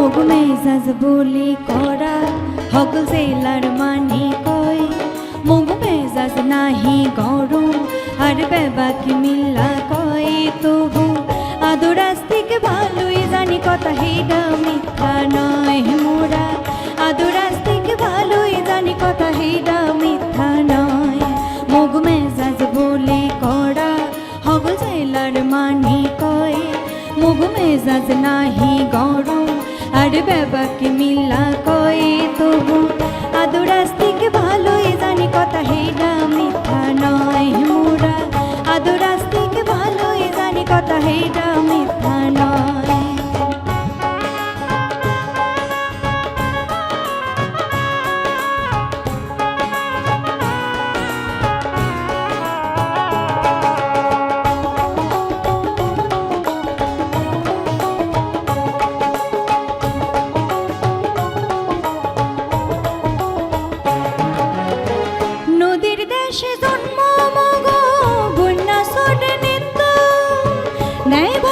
মেজাজ বলি করা হক জেলার মানে কয় মুগ মেজাজ নাহি গরম আর বেবাকি মিল্লা কয় তবু। আদর আস্তিক ভালোই জানি কথা হেডা মিথ্যা নয় মোরা। আদর আস্তিক ভালোই জানি কথা হেডা মিথ্যা নয়। মুগ মেজাজ বলি করা হক জেলার মানে কয় মুগ মেজাজ নাহি গরম আর বাবাকে মিল্লা কয়ে তবু আদর আস্তিক ভালোই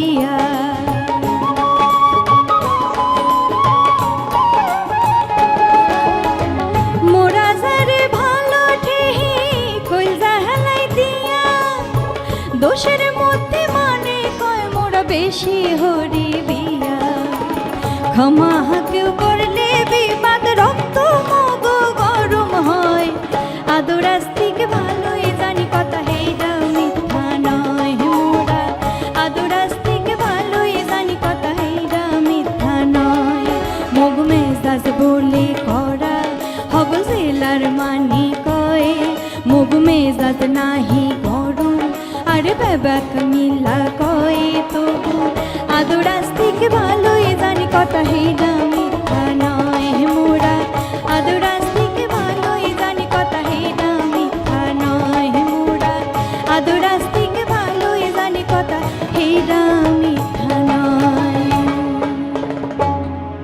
দিয়া। দোষের মধ্যে মানে মোরা বেশি হরি বিয়া। ক্ষমা কেউ করলে বলে করা হব জেলার মানি কয়ে। মুগ মেজাজ নাহি গরম আরে বাবাক মিলা কয়ে তবু। আদর আস্তিক ভালোই জানি, কথা হেডা মিথ্যা আস্তিক